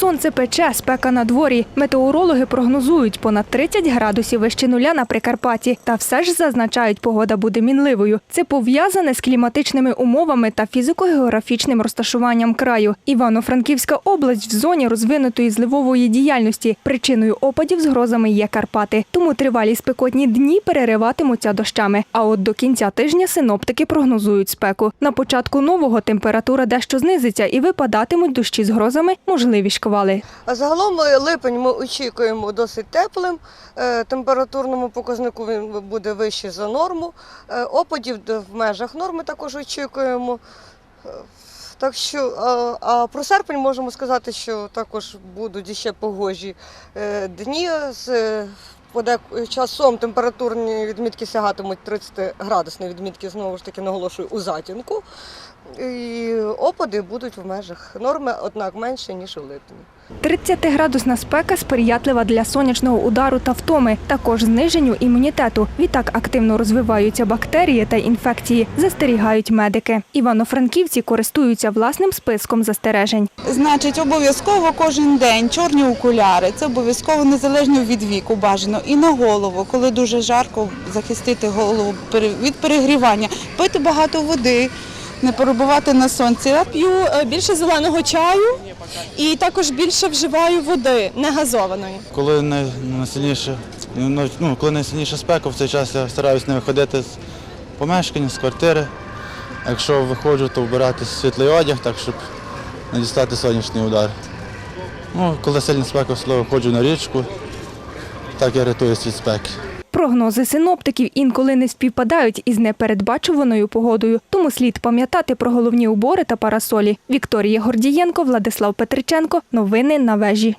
Сонце пече, спека на дворі. Метеорологи прогнозують понад 30 градусів вище нуля на Прикарпатті. Та все ж зазначають, погода буде мінливою. Це пов'язане з кліматичними умовами та фізико-географічним розташуванням краю. Івано-Франківська область в зоні розвинутої зливової діяльності. Причиною опадів з грозами є Карпати. Тому тривалі спекотні дні перериватимуться дощами. А от до кінця тижня синоптики прогнозують спеку. На початку нового температура дещо знизиться і випадатимуть дощі з грозами, можливі шквали. А загалом е, липень ми очікуємо досить теплим. Е, Температурному показнику він буде вищий за норму. Е, Опадів в межах норми також очікуємо. Так що, а, про серпень можемо сказати, що також будуть ще погожі дні з часом температурні відмітки сягатимуть 30 градусні відмітки, знову ж таки наголошую, у затінку. І опади будуть в межах норми, однак менше, ніж у липні. 30-градусна спека сприятлива для сонячного удару та втоми, також зниженню імунітету. Відтак активно розвиваються бактерії та інфекції, застерігають медики. Івано-франківці користуються власним списком застережень. Значить, обов'язково кожен день чорні окуляри. Це обов'язково незалежно від віку бажано. І на голову, коли дуже жарко, захистити голову від перегрівання, пити багато води, не перебувати на сонці. Я п'ю е, більше зеленого чаю і також більше вживаю води негазованої. Коли най- найсильніше, ну, ну, коли найсильніша спека, в цей час я стараюсь не виходити з помешкання, з квартири. Якщо виходжу, то вбирати світлий одяг, так щоб не дістати сонячний удар. Ну, коли сильна спека, особливо ходжу на річку, так я рятуюсь від спеки. Прогнози синоптиків інколи не співпадають із непередбачуваною погодою, тому слід пам'ятати про головні убори та парасолі. Вікторія Гордієнко, Владислав Петриченко. Новини на вежі.